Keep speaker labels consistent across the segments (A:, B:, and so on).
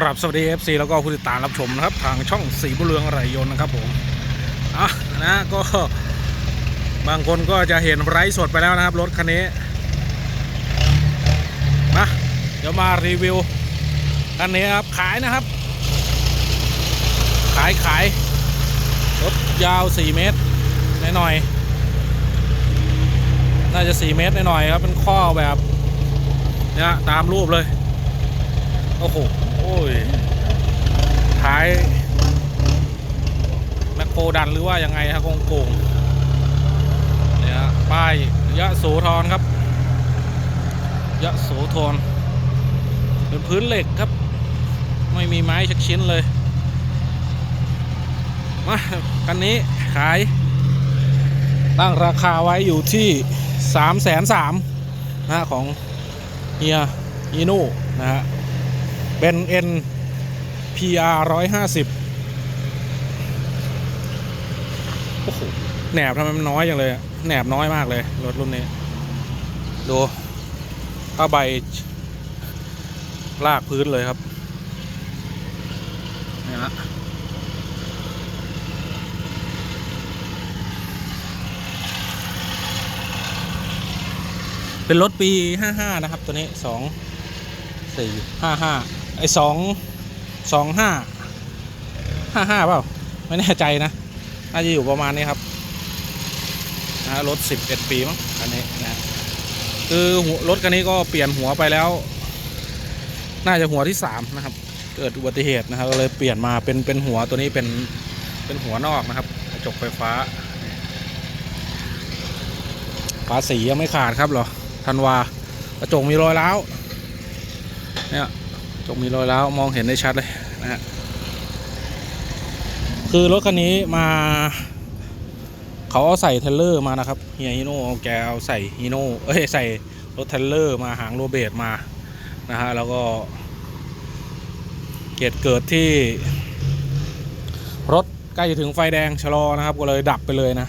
A: ครับสวัสดี FC แล้วก็ผู้ติดตามรับชมนะครับ ทางช่องสีบุเรืองไรยน์นะครับผมอะนะก็บางคนก็จะเห็นไลฟ์สดไปแล้วนะครับ รถคันนี้มาเดี๋ยวมารีวิวคันนี้ครับ ขายนะครับ ขายขายรถยาว 4 เมตรหน่อยน่าจะ 4 เมตรหน่อยครับเป็นข้อแบบเนี่ยตามรูปเลย โอ้โห ยท้ายแมคโครดันหรือว่ายังไงฮะโกงโกงเนี่ยป้ายยะโสธรครับยะโสธรเป็นพื้นเหล็กครับ ไม่มีไม้ชักชิ้นเลยมาคันนี้ขาย ตั้งราคาไว้อยู่ที่สามแสนสามนะฮะของเฮียอีนูนะฮะ เป็น N PR 150โอ้โหแหนบทำไมมันน้อยอย่างเลยอะแหนบน้อยมากเลย รถรุ่นนี้ ดูผ้าใบลากพื้นเลยครับนี่ฮะเป็นรถปี 55 นะครับ ตัวนี้2สี่ห้าห้า ไอสองสองห้าห้าห้าเปล่า ไม่แน่ใจนะ น่าจะอยู่ประมาณนี้ครับนะรถสิบเอ็ดปีมั้งคันนี้นะคือหัวรถคันนี้ก็เปลี่ยนหัวไปแล้ว น่าจะหัวที่สามนะครับ เกิดอุบัติเหตุนะครับก็เลยเปลี่ยนมาเป็นเป็นหัวตัวนี้เป็นเป็นหัวนอกนะครับกระจกไฟฟ้าฝาสียังไม่ขาดครับเหรอธันวากระจกมีรอยร้าวเนี่ย จกมีรอยแล้วมองเห็นได้ชัดเลยนะฮะคือรถคันนี้มา เขาเอาใส่เทเลอร์มานะครับเฮียฮิโน่เอาแกเอาใส่ฮิโน่เอ้ยใส่รถเทเลอร์มาหางโรเบตมานะฮะแล้วก็เหตุเกิดที่ รถใกล้จะถึงไฟแดงชะลอนะครับ ก็เลยดับไปเลยนะ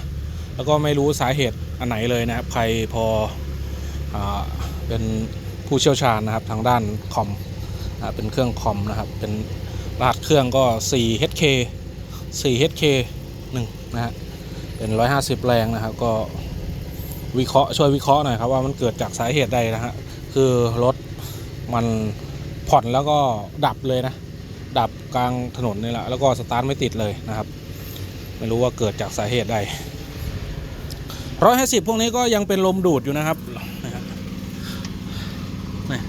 A: แล้วก็ไม่รู้สาเหตุอันไหนเลยนะครับ ใครพออาเป็นผู้เชี่ยวชาญนะครับทางด้านคอม นะเป็นเครื่องคอมนะครับ เป็นรหัสเครื่องก็ 4HK 4HK 1นะฮะ เป็น 150 แรงนะครับ ก็วิเคราะห์ช่วยวิเคราะห์หน่อยครับว่ามันเกิดจากสาเหตุใดนะฮะ คือรถมันผ่อนแล้วก็ดับเลยนะ ดับกลางถนนนี่แหละ แล้วก็สตาร์ทไม่ติดเลยนะครับ ไม่รู้ว่าเกิดจากสาเหตุใดร้อยห้าสิบพวกนี้ก็ยังเป็นลมดูดอยู่นะครับนะฮะนี่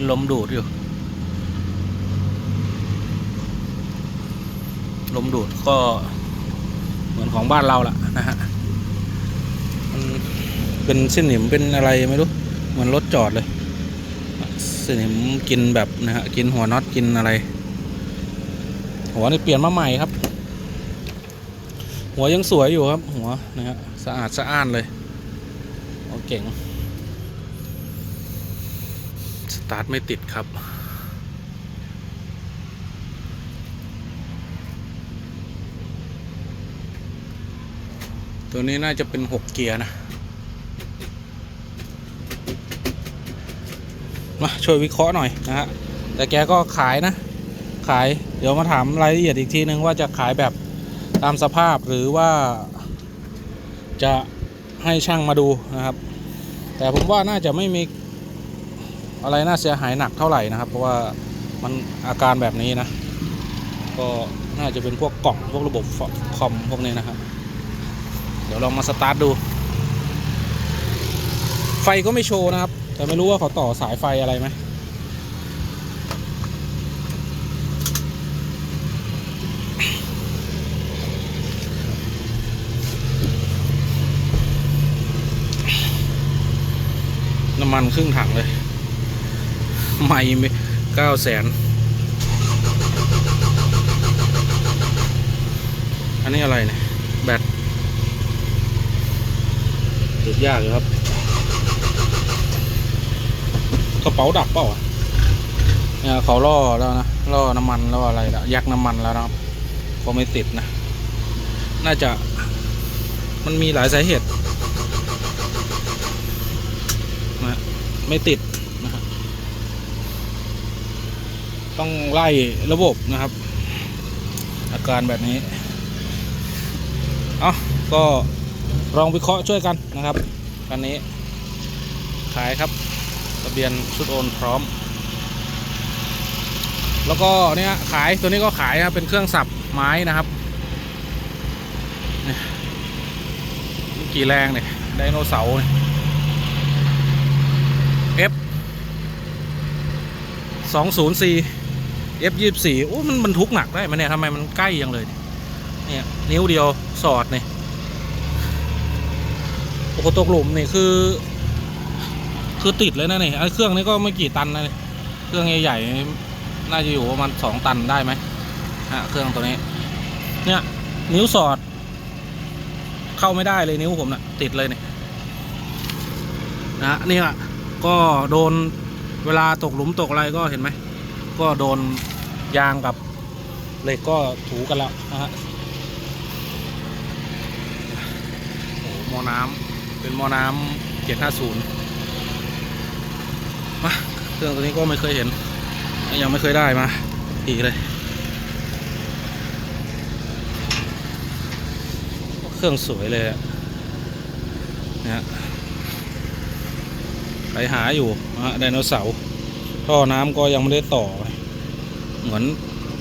A: เป็นลมดูดอยู่ ลมดูดก็เหมือนของบ้านเราล่ะนะฮะ มันเป็นเส้นหนิมเป็นอะไรไม่รู้ เหมือนรถจอดเลยเส้นหนิมกินแบบนะฮะ กินหัวน็อตกินอะไร หัวนี่เปลี่ยนมาใหม่ครับ หัวยังสวยอยู่ครับ หัวนะฮะสะอาดสะอ้านเลย โอเก่ง ส ตาร์ทไม่ติดครับ ตัวนี้น่าจะเป็นหกเกียร์นะ มาช่วยวิเคราะห์หน่อยนะฮะ แต่แกก็ขายนะ ขาย เดี๋ยวมาถามรายละเอียดอีกทีนึงว่าจะขายแบบตามสภาพหรือว่าจะให้ช่างมาดูนะครับ แต่ผมว่าน่าจะไม่มี อะไรน่าเสียหายหนักเท่าไหร่นะครับ เพราะว่ามันอาการแบบนี้นะ ก็น่าจะเป็นพวกกล่องพวกระบบคอมพวกนี้นะครับ เดี๋ยวลองมาสตาร์ทดู ไฟก็ไม่โชว์นะครับ แต่ไม่รู้ว่าเขาต่อสายไฟอะไรไหมน้ำมันครึ่งถังเลย ไม่เก้าแสนอันนี้อะไรเนี่ย แบตติดยากอยู่ครับ กระเป๋าดับเปล่าเนี่ยเขาล่อแล้วนะล่อน้ำมันแล้วอะไรแล้วยักน้ำมันแล้วนะครับก็ไม่ติดนะ น่าจะมันมีหลายสาเหตุนะไม่ติดนะฮะ ไฟ ต้องไล่ระบบนะครับ อาการแบบนี้ เอาก็ลองวิเคราะห์ช่วยกันนะครับคันนี้ ขายครับทะเบียนชุดโอนพร้อม แล้วก็เนี่ยขายตัวนี้ก็ขายครับเป็นเครื่องสับไม้นะครับกี่แรงเนี่ยไดโนเสาร์เนี่ย F F 24 โอ้มันบรรทุกหนักได้ไหมเนี่ยทำไมมันใกล้ยังเลยเนี่ยนิ้วเดียวสอดเนี่ยโอ้โหตกหลุมนี่คือ คือติดเลยนะเนี่ไอ้เครื่องนี้ก็ไม่กี่ตันนะเครื่องใหญ่ๆนี่น่าจะอยู่ประมาณสองตันได้ไหมฮะเครื่องตัวนี้ เนี่ยนิ้วสอด เข้าไม่ได้เลยนิ้วผมนะ่ะติดเลยเนี่ยนะเนี่ยก็โดนเวลาตกหลุมตกอะไรก็เห็นไหม ก็โดน ยางกับเหล็กก็ถูกันแล้วนะฮะโอ้หมอน้ำเป็นหมอน้ำเจ็ดห้าศูนย์มาเครื่องตัวนี้ก็ไม่เคยเห็น ยังไม่เคยได้มา อีกเลย เครื่องสวยเลยอะนะฮะไปหาอยู่นะฮะไดโนเสาร์ท่อน้ำก็ยังไม่ได้ต่อ เหมือน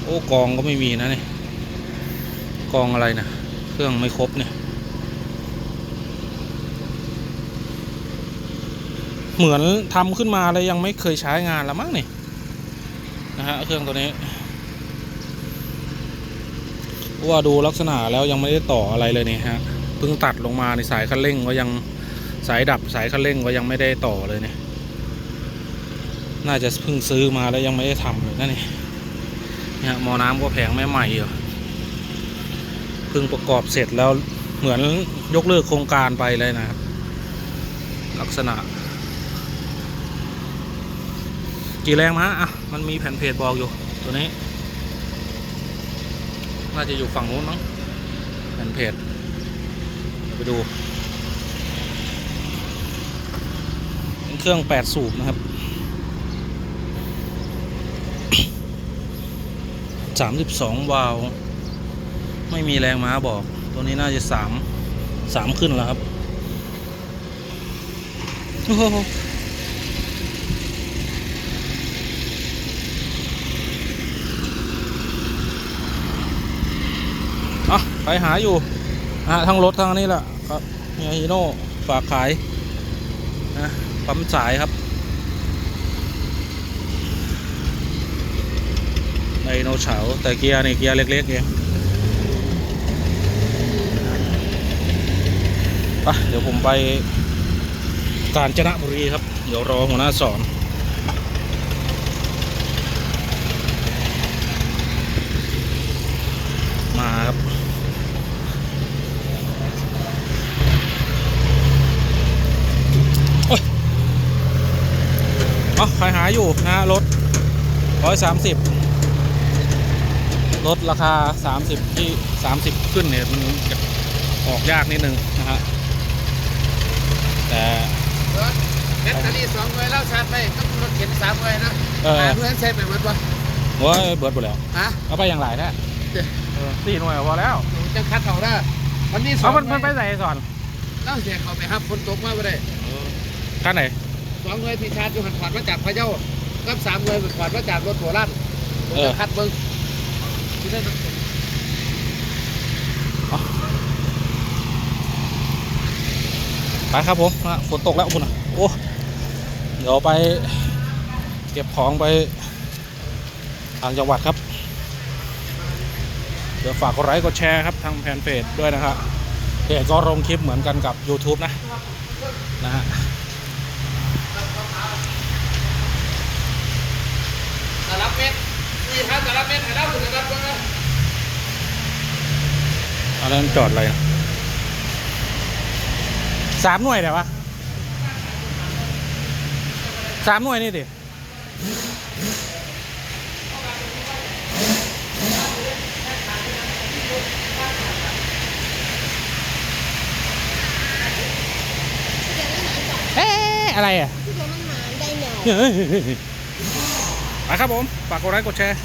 A: โอ้กองก็ไม่มีนะเนี่ยกองอะไรนะเครื่องไม่ครบเนี่ยเหมือนทำขึ้นมาแล้วยังไม่เคยใช้งานแล้วมั้งนี่นะฮะเครื่องตัวนี้ว่าดูลักษณะแล้วยังไม่ได้ต่ออะไรเลยเนี่ยฮะเพิ่งตัดลงมาในสายคันเร่งก็ยังสายดับสายคันเร่งก็ยังไม่ได้ต่อเลยเนี่ยน่าจะเพิ่งซื้อมาแล้วยังไม่ได้ทำเลยนั่นนี่ เนี่ยมอน้ำก็แผงไม่ใหม่อยู่เพิ่งประกอบเสร็จแล้วเหมือนยกเลิกโครงการไปเลยนะครับ ลักษณะ กี่แรงมาอะ มันมีแผ่นเพจบอกอยู่ ตัวนี้ น่าจะอยู่ฝั่งนู้นมั้งแผ่นเพจไปดู เป็นเครื่องแปดสูบนะครับ สามสิบสองวาล์วไม่มีแรงม้าบอก ตัวนี้น่าจะสามสามขึ้นแล้วครับ โอ้โหอะไปหาอยู่นะฮะทั้งรถทั้งนนี้แหละครับเฮียฮีโน่ฝากขายนะปั๊มสายครับ ดโนเสาร์แต่เกียร์นี่เกียร์เล็กๆเองไปเดี๋ยวผมไปกาญจนบุรีครับ เดี๋ยวรอหัวหน้าสอนมาครับโอ้ยเอาใครหาอยู่นะฮะรถร้อยสามสิบ ลดราคา 30 ที่ 30 ขึ้นเนี่ยมันจะออกยากนิดนึงนะฮะแต่
B: แบตเตอรี่สองหน่วยแล้วชาร์จไปต้องรถเข็นสามหน่วยนะ
A: เออ
B: หาเพื่อนใช้ไปหมดปะ
A: โอ้ยเบิร์ดหมดแล้ว
B: ฮะ
A: เอาไปอย่างไรแท้
B: เดี๋ยว
A: เออสี่หน่วยก็พอแล้ว
B: จังคัดเขาได้วันนี้สอ
A: เอา
B: ง
A: มันมันไปใส่ก่อน
B: ต้องเสียเขาไปครับฝนตกมาไม่ได้
A: กันไหน
B: สองหน่วยที่ชาร์จอยู่หันขวานมาจากพะเยากับสามหน่วยเป็นขวานมาจากรถโบราณผมจะคัดเบิ้ง ที่นั่น
A: ไปครับผมฝนตกแล้วคุณอะโอ้เดี๋ยวไปเก็บของไปทางจังหวัดครับ เดี๋ยวฝากกดไลค์กดแชร์ครับทางแฟนเพจด้วยนะครับเพจก็ลงคลิปเหมือนกันกับ YouTube นะ นะฮะ
B: แต่รับเม็ด มีท่านแต่รับเม็ดให้เราถึงจะรับเบิ้งนะ
A: อันนั้นจอดอะไรนะสามหน่วยเดี๋ยววะสามหน่วยนี่ดิเอ๊ะอะไรอะ
C: ที่มันหมาไดโน
A: เฮ้ยไปครับผม ฝากกดไลค์กดแชร์